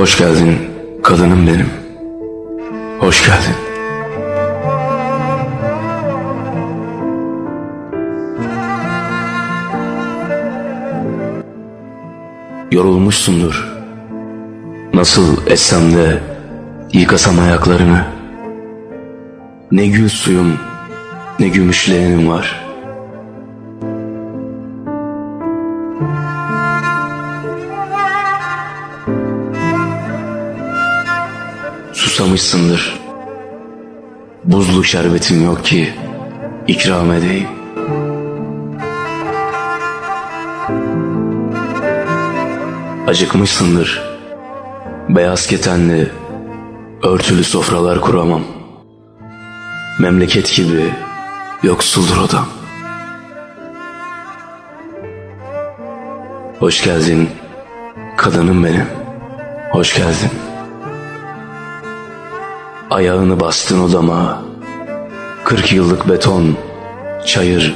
Hoş geldin kadınım benim. Hoş geldin. Yorulmuşsundur. Nasıl etsem de yıkasam ayaklarını. Ne gül suyum ne gümüşleğenim var. Susamışsındır. Buzlu şerbetim yok ki ikram edeyim. Acıkmışsındır. Beyaz ketenli, örtülü sofralar kuramam. Memleket gibi yoksuldur odam. Hoş geldin kadınım benim. Hoş geldin. Ayağını bastın odama. Kırk yıllık beton, çayır,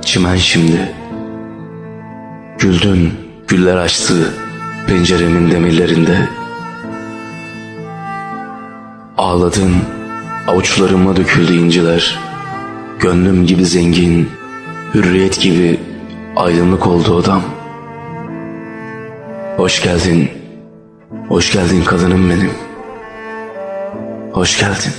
çimen şimdi. Güldün, güller açtı penceremin demirlerinde. Ağladın, avuçlarıma döküldü inciler. Gönlüm gibi zengin, hürriyet gibi aydınlık oldu odam. Hoş geldin, hoş geldin kadınım benim. Hoş geldin.